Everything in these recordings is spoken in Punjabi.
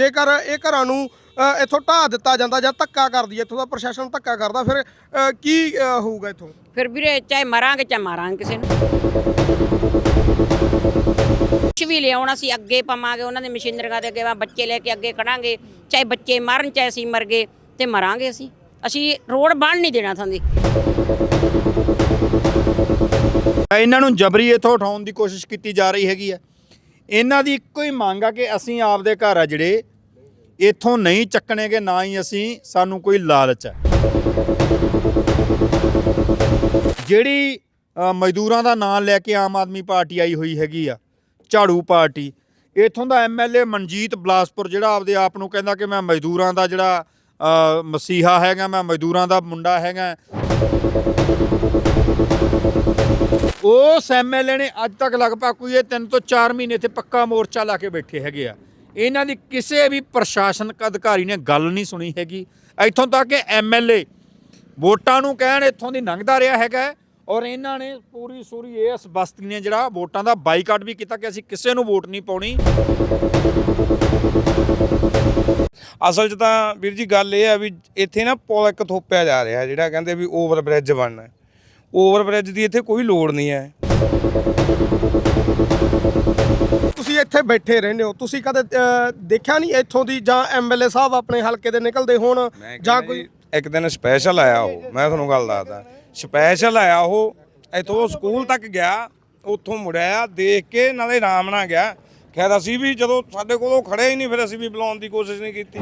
ਜੇਕਰ ਇਹ ਘਰਾਂ ਨੂੰ ਇੱਥੋਂ ਢਾਹ ਦਿੱਤਾ ਜਾਂਦਾ ਜਾਂ ਧੱਕਾ ਕਰਦੀ ਹੈ ਇੱਥੋਂ ਦਾ ਪ੍ਰਸ਼ਾਸਨ ਧੱਕਾ ਕਰਦਾ ਫਿਰ ਅ, ਕੀ ਅ, ਹੋਊਗਾ ਇੱਥੋਂ? ਫਿਰ ਵੀਰੇ ਚਾਹੇ ਮਰਾਂਗੇ ਚਾਹੇ ਮਾਰਾਂਗੇ ਕਿਸੇ ਨੂੰ। ਕੁਛ ਵੀ ਲਿਆਉਣਾ ਸੀ ਅੱਗੇ ਪਾਵਾਂਗੇ ਉਹਨਾਂ ਦੇ ਮਸ਼ੀਨਰੀਆਂ ਦੇ ਅੱਗੇ ਵਾ ਬੱਚੇ ਲੈ ਕੇ ਅੱਗੇ ਖੜਾਂਗੇ ਚਾਹੇ ਬੱਚੇ ਮਰਨ ਚਾਹੇ ਅਸੀਂ ਮਰ ਗਏ ਤੇ ਮਰਾਂਗੇ ਅਸੀਂ। ਅਸੀਂ ਰੋਡ ਬਣ ਨਹੀਂ ਦੇਣਾ ਥਾਂਦੀ ਇਹਨਾਂ ਨੂੰ ਜਬਰੀ ਇੱਥੋਂ ਉਠਾਉਣ ਦੀ ਕੋਸ਼ਿਸ਼ ਕੀਤੀ ਜਾ ਰਹੀ ਹੈਗੀ ਆ ਇਹਨਾਂ ਦੀ ਇੱਕੋ ਹੀ ਮੰਗ ਆ ਕਿ ਅਸੀਂ ਆਪਦੇ ਘਰ ਆ ਜਿਹੜੇ ਇੱਥੋਂ ਨਹੀਂ ਚੱਕਣੇਗੇ ਨਾ ਹੀ ਅਸੀਂ, ਸਾਨੂੰ ਕੋਈ ਲਾਲਚ ਹੈ। ਜਿਹੜੀ ਮਜ਼ਦੂਰਾਂ ਦਾ ਨਾਂ ਲੈ ਕੇ ਆਮ ਆਦਮੀ ਪਾਰਟੀ ਆਈ ਹੋਈ ਹੈਗੀ ਆ, ਝਾੜੂ ਪਾਰਟੀ, ਇੱਥੋਂ ਦਾ ਐਮਐਲਏ ਮਨਜੀਤ ਬਲਾਸਪੁਰ, ਜਿਹੜਾ ਆਪਦੇ ਆਪ ਨੂੰ ਕਹਿੰਦਾ ਕਿ ਮੈਂ ਮਜ਼ਦੂਰਾਂ ਦਾ ਜਿਹੜਾ ਮਸੀਹਾ ਹੈਗਾ, ਮੈਂ ਮਜ਼ਦੂਰਾਂ ਦਾ ਮੁੰਡਾ ਹੈਗਾ। ਉਸ ਐਮਐਲਏ ਨੇ ਅੱਜ ਤੱਕ ਲਗਭਗ ਕੋਈ ਇਹ 3 ਤੋਂ 4 ਮਹੀਨੇ ਇੱਥੇ ਪੱਕਾ ਮੋਰਚਾ ਲਾ ਕੇ ਬੈਠੇ ਹੈਗੇ ਆ। ਇਹਨਾਂ ਦੀ ਕਿਸੇ ਵੀ ਪ੍ਰਸ਼ਾਸਨਿਕ ਅਧਿਕਾਰੀ ਨੇ ਗੱਲ ਨਹੀਂ ਸੁਣੀ ਹੈਗੀ। ਇੱਥੋਂ ਤੱਕ ਕਿ ਐਮਐਲਏ ਵੋਟਾਂ ਨੂੰ ਕਹਿਣ ਇੱਥੋਂ ਦੀ ਲੰਘਦਾ ਰਿਹਾ ਹੈਗਾ ਔਰ ਇਹਨਾਂ ਨੇ ਪੂਰੀ ਸੂਰੀ ਇਸ ਬਸਤੀ ਨੇ ਜਿਹੜਾ ਵੋਟਾਂ ਦਾ ਬਾਈਕਾਟ ਵੀ ਕੀਤਾ ਕਿ ਅਸੀਂ ਕਿਸੇ ਨੂੰ ਵੋਟ ਨਹੀਂ ਪਾਉਣੀ। ਅਸਲ 'ਚ ਤਾਂ ਵੀਰ ਜੀ ਗੱਲ ਇਹ ਆ ਵੀ ਇੱਥੇ ਨਾ ਪੁਲ ਇੱਕ ਥੋਪਿਆ ਜਾ ਰਿਹਾ ਜਿਹੜਾ ਕਹਿੰਦੇ ਵੀ ਓਵਰ ਬ੍ਰਿਜ ਬਣਨਾ। ਓਵਰ ਬ੍ਰਿਜ ਦੀ ਇੱਥੇ ਕੋਈ ਲੋੜ ਨਹੀਂ ਹੈ। ਤੁਸੀਂ ਇੱਥੇ ਬੈਠੇ ਰਹਿੰਦੇ ਹੋ? ਤੁਸੀਂ ਕਦੇ ਦੇਖਿਆ ਨਹੀਂ ਇੱਥੋਂ ਦੀ ਜਾਂ ਐਮਐਲਏ ਸਾਹਿਬ ਆਪਣੇ ਹਲਕੇ ਦੇ ਨਿਕਲਦੇ ਹੋਣ ਜਾਂ ਕੋਈ? ਇੱਕ ਦਿਨ ਸਪੈਸ਼ਲ ਆਇਆ ਉਹ। ਮੈਂ ਤੁਹਾਨੂੰ ਗੱਲ ਦੱਸਦਾ। ਸਪੈਸ਼ਲ ਆਇਆ ਉਹ। ਇੱਥੋਂ ਸਕੂਲ ਤੱਕ ਗਿਆ। ਉੱਥੋਂ ਮੁੜਿਆ ਦੇਖ ਕੇ ਨਾਲੇ ਆਰਾਮ ਨਾਲ ਗਿਆ। ਖੈਰ ਅਸੀਂ ਵੀ ਜਦੋਂ ਸਾਡੇ ਕੋਲ ਉਹ ਖੜੇ ਹੀ ਨਹੀਂ ਫਿਰ ਅਸੀਂ ਵੀ ਬੁਲਾਉਣ ਦੀ ਕੋਸ਼ਿਸ਼ ਨਹੀਂ ਕੀਤੀ।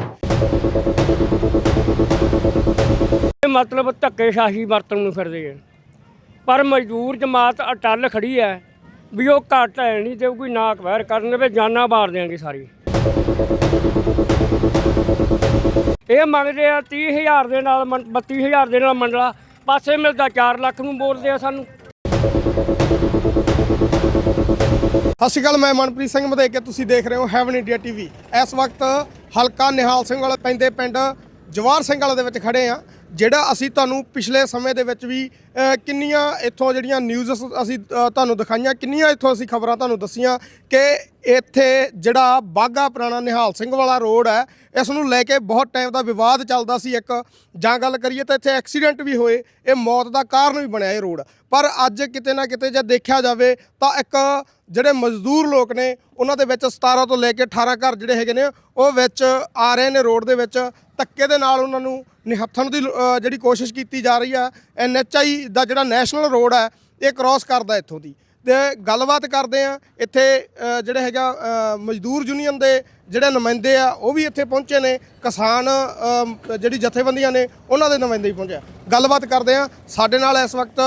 ਇਹ ਮਤਲਬ ਧੱਕੇਸ਼ਾਹੀ ਵਰਤਣ ਨੂੰ ਫਿਰਦੇ ਆ। ਪਰ ਮਜ਼ਦੂਰ ਜਮਾਤ ਅਟੱਲ ਖੜੀ ਹੈ। ਵੀ ਉਹ ਘੱਟ ਹੈ ਨਹੀਂ ਤੇ ਕੋਈ ਨਾ ਅਕਵਾਇਰ ਕਰਨ ਦੇ ਜਾਨਾਂ ਮਾਰ ਦਿਆਂਗੇ ਸਾਰੀ। ਇਹ ਮੰਗਦੇ ਆ 30000 ਦੇ ਨਾਲ ਮੰ- 32000 ਦੇ ਨਾਲ ਮੰਡਲਾ, ਪਾਸੇ ਮਿਲਦਾ 4 ਲੱਖ ਨੂੰ ਬੋਲਦੇ ਆ ਸਾਨੂੰ। ਸਤਿ ਸ਼੍ਰੀ ਅਕਾਲ, ਮੈਂ ਮਨਪ੍ਰੀਤ ਸਿੰਘ ਮਧੇਕੇ ਤੁਸੀਂ ਦੇਖ ਰਹੇ ਹੋ ਹੈਵਨ ਇੰਡੀਆ ਟੀਵੀ ਇਸ ਵਕਤ ਹਲਕਾ ਨਿਹਾਲ ਸਿੰਘ ਵਾਲੇ ਪੈਂਦੇ ਪਿੰਡ ਜਵਾਰ ਸਿੰਘ ਵਾਲੇ ਦੇ ਵਿੱਚ ਖੜੇ ਆ। ਜਿਹੜਾ ਅਸੀਂ ਤੁਹਾਨੂੰ ਪਿਛਲੇ ਸਮੇਂ ਦੇ ਵਿੱਚ ਵੀ ਕਿੰਨੀਆਂ ਇੱਥੋਂ ਜਿਹੜੀਆਂ ਨਿਊਜ਼ ਅਸੀਂ ਤੁਹਾਨੂੰ ਦਿਖਾਈਆਂ, ਕਿੰਨੀਆਂ ਇੱਥੋਂ ਅਸੀਂ ਖਬਰਾਂ ਤੁਹਾਨੂੰ ਦੱਸੀਆਂ ਕਿ ਇੱਥੇ ਜਿਹੜਾ ਬਾਗਾ ਪੁਰਾਣਾ ਨਿਹਾਲ ਸਿੰਘ ਵਾਲਾ ਰੋਡ ਹੈ, ਇਸ ਨੂੰ ਲੈ ਕੇ ਬਹੁਤ ਟਾਈਮ ਦਾ ਵਿਵਾਦ ਚੱਲਦਾ ਸੀ ਇੱਕ। ਜਾਂ ਗੱਲ ਕਰੀਏ ਤਾਂ ਇੱਥੇ ਐਕਸੀਡੈਂਟ ਵੀ ਹੋਏ, ਇਹ ਮੌਤ ਦਾ ਕਾਰਨ ਵੀ ਬਣਿਆ ਇਹ ਰੋਡ। ਪਰ ਅੱਜ ਕਿਤੇ ਨਾ ਕਿਤੇ ਜੇ ਦੇਖਿਆ ਜਾਵੇ ਤਾਂ ਇੱਕ ਜਿਹੜੇ ਮਜ਼ਦੂਰ ਲੋਕ ਨੇ, ਉਹਨਾਂ ਦੇ ਵਿੱਚ 17 ਤੋਂ ਲੈ ਕੇ 18 ਘਰ ਜਿਹੜੇ ਹੈਗੇ ਨੇ, ਉਹ ਵਿੱਚ ਆ ਰਹੇ ਨੇ ਰੋਡ ਦੇ ਵਿੱਚ। ਧੱਕੇ ਦੇ ਨਾਲ ਉਹਨਾਂ ਨੂੰ ਨਿਹੱਥਣ ਦੀ ਜਿਹੜੀ ਕੋਸ਼ਿਸ਼ ਕੀਤੀ ਜਾ ਰਹੀ ਆ, ਐਨਐਚਆਈ ਦਾ ਜਿਹੜਾ ਨੈਸ਼ਨਲ ਰੋਡ ਹੈ ਇਹ ਕ੍ਰਾਸ ਕਰਦਾ ਇੱਥੋਂ ਦੀ। ਤੇ ਗੱਲਬਾਤ ਕਰਦੇ ਆ, ਇੱਥੇ ਜਿਹੜੇ ਹੈਗਾ ਮਜ਼ਦੂਰ ਯੂਨੀਅਨ ਦੇ ਜਿਹੜੇ ਨੁਮਾਇੰਦੇ ਆ, ਉਹ ਵੀ ਇੱਥੇ ਪਹੁੰਚੇ ਨੇ। ਕਿਸਾਨ ਜਿਹੜੀ ਜਥੇਬੰਦੀਆਂ ਨੇ, ਉਹਨਾਂ ਦੇ ਨੁਮਾਇੰਦੇ ਵੀ ਪਹੁੰਚੇ ਗੱਲਬਾਤ ਕਰਦੇ ਆ, ਸਾਡੇ ਨਾਲ ਇਸ ਵਕਤ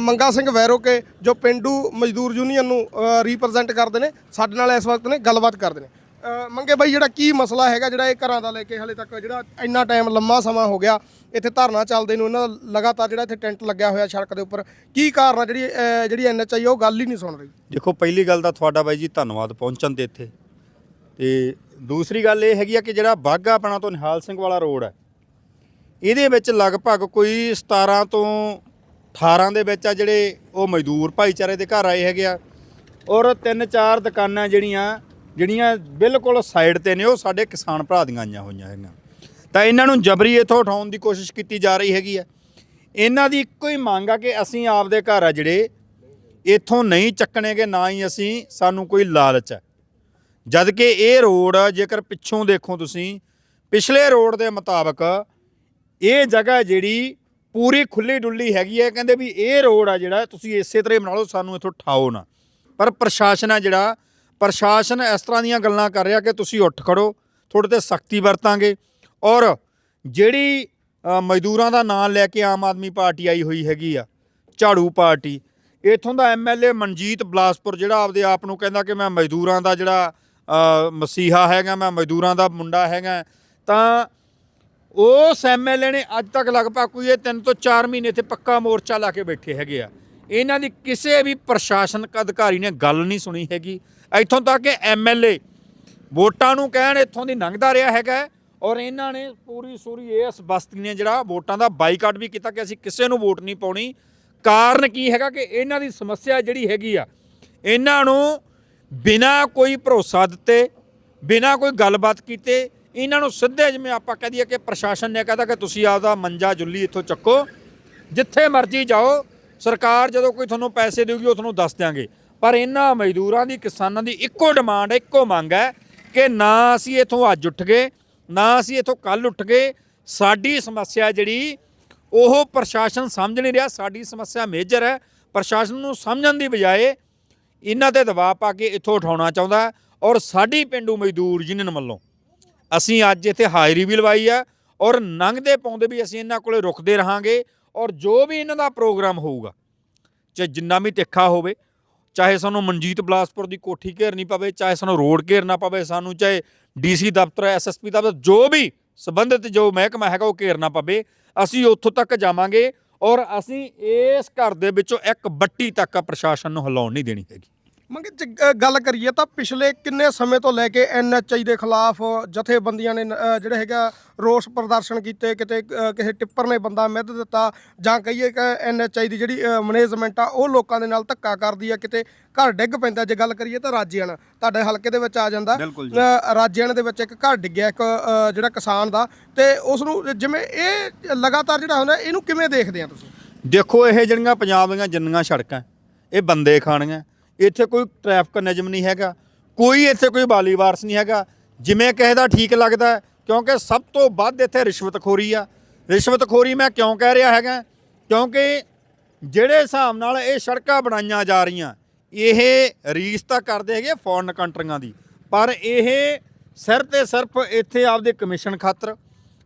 ਮੰਗਾ ਸਿੰਘ ਵੈਰੋਕੇ ਜੋ ਪਿੰਡੂ ਮਜ਼ਦੂਰ ਯੂਨੀਅਨ ਨੂੰ ਰਿਪਰੈਜ਼ੈਂਟ ਕਰਦੇ ਨੇ ਸਾਡੇ ਨਾਲ ਇਸ ਵਕਤ ਨੇ ਗੱਲਬਾਤ ਕਰਦੇ ਨੇ। ਮੰਗੇ ਬਾਈ ਜਿਹੜਾ ਕੀ ਮਸਲਾ ਹੈਗਾ ਜਿਹੜਾ ਇਹ ਘਰਾਂ ਦਾ ਲੈ ਕੇ ਹਲੇ ਤੱਕ ਜਿਹੜਾ ਇੰਨਾ ਟਾਈਮ ਲੰਮਾ ਸਮਾਂ ਹੋ ਗਿਆ ਇੱਥੇ ਧਰਨਾ ਚੱਲਦੇ ਨੂੰ ਇਹਨਾਂ ਦਾ ਲਗਾਤਾਰ ਜਿਹੜਾ ਇੱਥੇ ਟੈਂਟ ਲੱਗਿਆ ਹੋਇਆ ਸੜਕ ਦੇ ਉੱਪਰ ਕੀ ਕਾਰਨ ਆ ਜਿਹੜੀ ਅ, ਜਿਹੜੀ ਐਨਐਚਆਈ ਉਹ ਗੱਲ ਹੀ ਨਹੀਂ ਸੁਣ ਰਹੀ? ਦੇਖੋ ਪਹਿਲੀ ਗੱਲ ਤਾਂ ਤੁਹਾਡਾ ਬਾਈ ਜੀ ਧੰਨਵਾਦ ਪਹੁੰਚਣ ਦੇ ਇੱਥੇ। ਤੇ ਦੂਸਰੀ ਗੱਲ ਇਹ ਹੈਗੀ ਆ ਕਿ ਜਿਹੜਾ ਬਾਗਾ ਆਪਣਾ ਤੋਂ ਨਿਹਾਲ ਸਿੰਘ ਵਾਲਾ ਰੋਡ ਹੈ ਇਹਦੇ ਵਿੱਚ ਲਗਭਗ ਕੋਈ 17 ਤੋਂ 18 ਦੇ ਵਿੱਚ ਆ ਜਿਹੜੇ ਉਹ ਮਜ਼ਦੂਰ ਭਾਈਚਾਰੇ ਦੇ ਘਰ ਆਏ ਹੈਗੇ ਆ। ਔਰ ਤਿੰਨ ਚਾਰ ਦੁਕਾਨਾਂ ਜਿਹੜੀਆਂ ਜਿਹੜੀਆਂ ਬਿਲਕੁਲ ਸਾਈਡ ਤੇ ਨੇ, ਉਹ ਸਾਡੇ ਕਿਸਾਨ ਭਰਾ ਦੀਆਂ ਆਈਆਂ ਹੋਈਆਂ ਹੈਗੀਆਂ। ਤਾਂ ਇਹਨਾਂ ਨੂੰ ਜਬਰੀ ਇੱਥੋਂ ਉਠਾਉਣ ਦੀ ਕੋਸ਼ਿਸ਼ ਕੀਤੀ ਜਾ ਰਹੀ ਹੈਗੀ ਆ। ਇਹਨਾਂ ਦੀ ਇੱਕੋ ਹੀ ਮੰਗ ਆ ਕਿ ਅਸੀਂ ਆਪਦੇ ਘਰ ਆ ਜਿਹੜੇ, ਇੱਥੋਂ ਨਹੀਂ ਚੱਕਣੇਗੇ, ਨਾ ਹੀ ਅਸੀਂ, ਸਾਨੂੰ ਕੋਈ ਲਾਲਚ ਹੈ ਜਦ ਕਿ ਇਹ ਰੋਡ ਜੇਕਰ ਪਿੱਛੋਂ ਦੇਖੋ ਤੁਸੀਂ, ਪਿਛਲੇ ਰੋਡ ਦੇ ਮੁਤਾਬਕ ਇਹ ਜਗ੍ਹਾ ਜਿਹੜੀ ਪੂਰੀ ਖੁੱਲੀ ਡੁੱਲੀ ਹੈਗੀ ਹੈ। ਕਹਿੰਦੇ ਵੀ ਇਹ ਰੋਡ ਆ ਜਿਹੜਾ, ਤੁਸੀਂ ਇਸੇ ਤਰ੍ਹਾਂ ਬਣਾ ਲਓ, ਸਾਨੂੰ ਇੱਥੋਂ ਠਾਓ ਨਾ। ਪਰ ਪ੍ਰਸ਼ਾਸਨ ਹੈ ਜਿਹੜਾ, ਪ੍ਰਸ਼ਾਸਨ ਇਸ ਤਰ੍ਹਾਂ ਦੀਆਂ ਗੱਲਾਂ ਕਰ ਰਿਹਾ ਕਿ ਤੁਸੀਂ ਉੱਠ ਖੜੋ, ਤੁਹਾਡੇ ਤੇ ਸਖਤੀ ਵਰਤਾਂਗੇ। ਔਰ ਜਿਹੜੀ ਮਜ਼ਦੂਰਾਂ ਦਾ ਨਾਂ ਲੈ ਕੇ ਆਮ ਆਦਮੀ ਪਾਰਟੀ ਆਈ ਹੋਈ ਹੈਗੀ ਆ, ਝਾੜੂ ਪਾਰਟੀ, ਇੱਥੋਂ ਦਾ ਐਮਐਲਏ ਮਨਜੀਤ ਬਲਾਸਪੁਰ ਜਿਹੜਾ ਆਪਦੇ ਆਪ ਨੂੰ ਕਹਿੰਦਾ ਕਿ ਮੈਂ ਮਜ਼ਦੂਰਾਂ ਦਾ ਜਿਹੜਾ ਮਸੀਹਾ ਹੈਗਾ, ਮੈਂ ਮਜ਼ਦੂਰਾਂ ਦਾ ਮੁੰਡਾ ਹੈਗਾ, ਤਾਂ ਉਸ ਐਮਐਲਏ ਨੇ ਅੱਜ ਤੱਕ ਲਗਭਗ ਕੋਈ ਇਹ 3 ਤੋਂ 4 ਮਹੀਨੇ ਇੱਥੇ ਪੱਕਾ ਮੋਰਚਾ ਲਾ ਕੇ ਬੈਠੇ ਹੈਗੇ ਆ। ਇਹਨਾਂ ਦੀ ਕਿਸੇ ਵੀ ਪ੍ਰਸ਼ਾਸਨਿਕ ਅਧਿਕਾਰੀ ਨੇ ਗੱਲ ਨਹੀਂ ਸੁਣੀ ਹੈਗੀ। ਇੱਥੋਂ ਤੱਕ ਕਿ ਐਮਐਲਏ ਵੋਟਾਂ ਨੂੰ ਕਹਿਣ ਇੱਥੋਂ ਦੀ ਲੰਘਦਾ ਰਿਹਾ ਹੈਗਾ ਔਰ ਇਹਨਾਂ ਨੇ ਪੂਰੀ ਸੂਰੀ ਇਸ ਬਸਤੀ ਨੇ ਜਿਹੜਾ ਵੋਟਾਂ ਦਾ ਬਾਈਕਾਟ ਵੀ ਕੀਤਾ ਕਿ ਅਸੀਂ ਕਿਸੇ ਨੂੰ ਵੋਟ ਨਹੀਂ ਪਾਉਣੀ। ਕਾਰਨ ਕੀ ਹੈਗਾ ਕਿ ਇਹਨਾਂ ਦੀ ਸਮੱਸਿਆ ਜਿਹੜੀ ਹੈਗੀ ਆ, ਇਹਨਾਂ ਨੂੰ ਬਿਨਾਂ ਕੋਈ ਭਰੋਸਾ ਦਿੱਤੇ, ਬਿਨਾਂ ਕੋਈ ਗੱਲਬਾਤ ਕੀਤੇ ਇਹਨਾਂ ਨੂੰ ਸਿੱਧੇ ਜਿਵੇਂ ਆਪਾਂ ਕਹਿ ਦਈਏ ਕਿ ਪ੍ਰਸ਼ਾਸਨ ਨੇ ਕਹਤਾ ਕਿ ਤੁਸੀਂ ਆਪਦਾ ਮੰਜਾ ਜੁੱਲੀ ਇੱਥੋਂ ਚੱਕੋ, ਜਿੱਥੇ ਮਰਜ਼ੀ ਜਾਓ, ਸਰਕਾਰ ਜਦੋਂ ਕੋਈ ਤੁਹਾਨੂੰ ਪੈਸੇ ਦੇਊਗੀ, ਉਹ ਤੁਹਾਨੂੰ ਦੱਸ ਦਿਆਂਗੇ। ਪਰ ਇਹਨਾਂ ਮਜ਼ਦੂਰਾਂ ਦੀ, ਕਿਸਾਨਾਂ ਦੀ ਇੱਕੋ ਡਿਮਾਂਡ ਇੱਕੋ ਮੰਗ ਹੈ ਕਿ ਨਾ ਅਸੀਂ ਇੱਥੋਂ ਅੱਜ ਉੱਠ ਗਏ, ਨਾ ਅਸੀਂ ਇੱਥੋਂ ਕੱਲ ਉੱਠ ਗਏ। ਸਾਡੀ ਸਮੱਸਿਆ ਜਿਹੜੀ, ਉਹ ਪ੍ਰਸ਼ਾਸਨ ਸਮਝ ਨਹੀਂ ਰਿਹਾ। ਸਾਡੀ ਸਮੱਸਿਆ ਮੇਜਰ ਹੈ। ਪ੍ਰਸ਼ਾਸਨ ਨੂੰ ਸਮਝਣ ਦੀ ਬਜਾਏ ਇਹਨਾਂ ਤੇ ਦਬਾਅ ਪਾ ਕੇ ਇੱਥੋਂ ਉਠਾਉਣਾ ਚਾਹੁੰਦਾ ਔਰ ਸਾਡੀ ਪਿੰਡੂ ਮਜ਼ਦੂਰ ਯੂਨੀਅਨ ਵੱਲੋਂ। ਅਸੀਂ ਅੱਜ ਇੱਥੇ ਹਾਜ਼ਰੀ ਵੀ ਲਵਾਈ ਆ ਔਰ ਲੰਘਦੇ ਪਾਉਂਦੇ ਵੀ ਅਸੀਂ ਇਹਨਾਂ ਕੋਲੇ ਰੁਕਦੇ ਰਹਾਂਗੇ ਔਰ ਜੋ ਵੀ ਇਹਨਾਂ ਦਾ ਪ੍ਰੋਗਰਾਮ ਹੋਊਗਾ, ਚਾਹੇ ਜਿੰਨਾ ਵੀ ਤਿੱਖਾ ਹੋਵੇ, ਚਾਹੇ ਸਾਨੂੰ ਮਨਜੀਤ ਬਲਾਸਪੁਰ ਦੀ ਕੋਠੀ ਘੇਰਨੀ ਪਵੇ, ਚਾਹੇ ਸਾਨੂੰ ਰੋਡ ਘੇਰਨਾ ਪਵੇ, ਸਾਨੂੰ ਚਾਹੇ ਡੀਸੀ ਦਫ਼ਤਰ ਐਸਐਸਪੀ ਦਫ਼ਤਰ, ਜੋ ਵੀ ਸੰਬੰਧਿਤ ਜੋ ਮਹਿਕਮਾ ਹੈਗਾ ਉਹ ਘੇਰਨਾ ਪਵੇ, ਅਸੀਂ ਉੱਥੋਂ ਤੱਕ ਜਾਵਾਂਗੇ ਔਰ ਅਸੀਂ ਇਸ ਘਰ ਦੇ ਵਿੱਚੋਂ ਇੱਕ ਬੱਟੀ ਤੱਕ ਪ੍ਰਸ਼ਾਸਨ ਨੂੰ ਹਿਲਾਉਣ ਨਹੀਂ ਦੇਣੀ ਹੈਗੀ। ਮੰਗੇ ਜੇ ਗੱਲ ਕਰੀਏ ਤਾਂ ਪਿਛਲੇ ਕਿੰਨੇ ਸਮੇਂ ਤੋਂ ਲੈ ਕੇ ਐਨਐਚਆਈ ਦੇ ਖਿਲਾਫ ਜਥੇਬੰਦੀਆਂ ਨੇ ਅ, ਜਿਹੜੇ ਹੈਗਾ ਰੋਸ ਪ੍ਰਦਰਸ਼ਨ ਕੀਤੇ ਕਿਤੇ ਅ, ਕਿਸੇ ਟਿੱਪਰ ਨੇ ਬੰਦਾ ਮਿੱਧ ਦਿੱਤਾ ਜਾਂ ਕਹੀਏ ਕਿ ਐਨਐਚਆਈ ਦੀ ਜਿਹੜੀ ਮੈਨੇਜਮੈਂਟ ਆ ਉਹ ਲੋਕਾਂ ਦੇ ਨਾਲ ਧੱਕਾ ਕਰਦੀ ਆ ਕਿਤੇ ਘਰ ਡਿੱਗ ਪੈਂਦਾ। ਜੇ ਗੱਲ ਕਰੀਏ ਤਾਂ ਰਾਜਿਆਣਾ ਤੁਹਾਡੇ ਹਲਕੇ ਦੇ ਵਿੱਚ ਆ ਜਾਂਦਾ। ਬਿਲਕੁਲ ਜੀ। ਅ, ਰਾਜਿਆਣਾ ਦੇ ਵਿੱਚ ਇੱਕ ਘਰ ਡਿੱਗਿਆ ਇੱਕ ਅ, ਜਿਹੜਾ ਕਿਸਾਨ ਦਾ ਤੇ ਉਸ ਨੂੰ ਜਿਵੇਂ ਇਹ ਲਗਾਤਾਰ ਜਿਹੜਾ ਹੁੰਦਾ ਇਹਨੂੰ ਕਿਵੇਂ ਦੇਖਦੇ ਆ ਤੁਸੀਂ? ਦੇਖੋ ਇਹ ਜਿਹੜੀਆਂ ਪੰਜਾਬ ਦੀਆਂ ਜਿੰਨੀਆਂ ਸੜਕਾਂ ਇਹ ਬੰਦੇ ਖਾਣੀਆਂ। ਇੱਥੇ ਕੋਈ ਟ੍ਰੈਫਿਕ ਨਿਯਮ ਨਹੀਂ ਹੈਗਾ, ਕੋਈ ਇੱਥੇ ਕੋਈ ਬਾਲੀ ਵਾਰਸ ਨਹੀਂ ਹੈਗਾ। ਜਿਵੇਂ ਕਿਸੇ ਦਾ ਠੀਕ ਲੱਗਦਾ ਕਿਉਂਕਿ ਸਭ ਤੋਂ ਵੱਧ ਇੱਥੇ ਰਿਸ਼ਵਤਖੋਰੀ ਆ। ਰਿਸ਼ਵਤਖੋਰੀ ਮੈਂ ਕਿਉਂ ਕਹਿ ਰਿਹਾ ਹੈਗਾ? ਕਿਉਂਕਿ ਜਿਹੜੇ ਹਿਸਾਬ ਨਾਲ ਇਹ ਸੜਕਾਂ ਬਣਾਈਆਂ ਜਾ ਰਹੀਆਂ, ਇਹ ਰੀਸ ਤਾਂ ਕਰਦੇ ਹੈਗੇ ਫੋਰਨ ਕੰਟਰੀਆਂ ਦੀ। ਪਰ ਇਹ ਸਿਰਫ ਤੇ ਸਿਰਫ ਇੱਥੇ ਆਪਦੇ ਕਮਿਸ਼ਨ ਖਾਤਰ,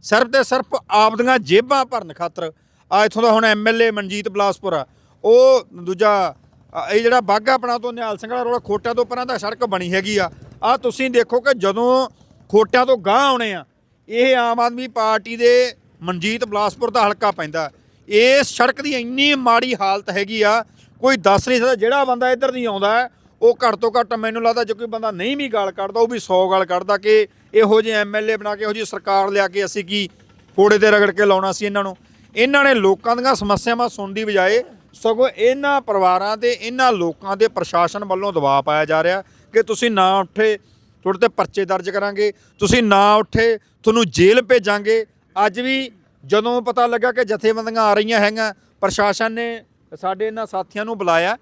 ਸਿਰਫ ਤੇ ਸਿਰਫ ਆਪਦੀਆਂ ਜੇਬਾਂ ਭਰਨ ਖਾਤਰ, ਆ ਇੱਥੋਂ ਦਾ ਹੁਣ ਐਮਐਲਏ ਮਨਜੀਤ ਬਲਾਸਪੁਰ ਆ, ਉਹ ਦੂਜਾ ਇਹ ਜਿਹੜਾ ਬਾਗਾ ਆਪਣਾ ਤੋਂ ਨਿਹਾਲ ਸਿੰਘ ਵਾਲਾ ਰੋਡ ਖੋਟਿਆਂ ਤੋਂ ਪਰਾਂ ਦਾ ਸੜਕ ਬਣੀ ਹੈਗੀ ਆ। ਆ ਤੁਸੀਂ ਦੇਖੋ ਕਿ ਜਦੋਂ ਖੋਟਿਆਂ ਤੋਂ ਗਾਂਹ ਆਉਣੇ ਆ, ਇਹ ਆਮ ਆਦਮੀ ਪਾਰਟੀ ਦੇ ਮਨਜੀਤ ਬਲਾਸਪੁਰ ਦਾ ਹਲਕਾ ਪੈਂਦਾ। ਇਸ ਸੜਕ ਦੀ ਇੰਨੀ ਮਾੜੀ ਹਾਲਤ ਹੈਗੀ ਆ, ਕੋਈ ਦੱਸ ਨਹੀਂ ਸਕਦਾ, ਜਿਹੜਾ ਬੰਦਾ ਇੱਧਰ ਦੀ ਆਉਂਦਾ ਉਹ ਘੱਟ ਤੋਂ ਘੱਟ ਮੈਨੂੰ ਲੱਗਦਾ ਜੇ ਕੋਈ ਬੰਦਾ ਨਹੀਂ ਵੀ ਗਾਲ ਕੱਢਦਾ, ਉਹ ਵੀ 100 ਗਾਲ ਕੱਢਦਾ ਕਿ ਇਹੋ ਜਿਹੇ ਐਮਐਲਏ ਬਣਾ ਕੇ, ਇਹੋ ਜਿਹੀ ਸਰਕਾਰ ਲਿਆ ਕੇ ਅਸੀਂ ਕੀ ਫੋੜੇ ਤੇ ਰਗੜ ਕੇ ਲਾਉਣਾ ਸੀ ਇਹਨਾਂ ਨੂੰ। ਇਹਨਾਂ ਨੇ ਲੋਕਾਂ ਦੀਆਂ ਸਮੱਸਿਆਵਾਂ ਸੁਣਨ ਦੀ ਬਜਾਏ ਸਗੋਂ ਇਹਨਾਂ ਪਰਿਵਾਰਾਂ ਤੇ ਇਹਨਾਂ ਲੋਕਾਂ ਦੇ ਪ੍ਰਸ਼ਾਸਨ ਵੱਲੋਂ ਦਬਾਅ ਪਾਇਆ ਜਾ ਰਿਹਾ ਕਿ ਤੁਸੀਂ ਨਾ ਉੱਠੇ, ਤੁਹਾਡੇ ਤੇ ਪਰਚੇ ਦਰਜ ਕਰਾਂਗੇ, ਤੁਸੀਂ ਨਾ ਉੱਠੇ, ਤੁਹਾਨੂੰ ਜੇਲ੍ਹ ਭੇਜਾਂਗੇ। ਅੱਜ ਵੀ ਜਦੋਂ ਪਤਾ ਲੱਗਾ ਕਿ ਜਥੇਬੰਦੀਆਂ ਆ ਰਹੀਆਂ ਹੈਗੀਆਂ, ਪ੍ਰਸ਼ਾਸਨ ਨੇ ਸਾਡੇ ਇਹਨਾਂ ਸਾਥੀਆਂ ਨੂੰ ਬੁਲਾਇਆ।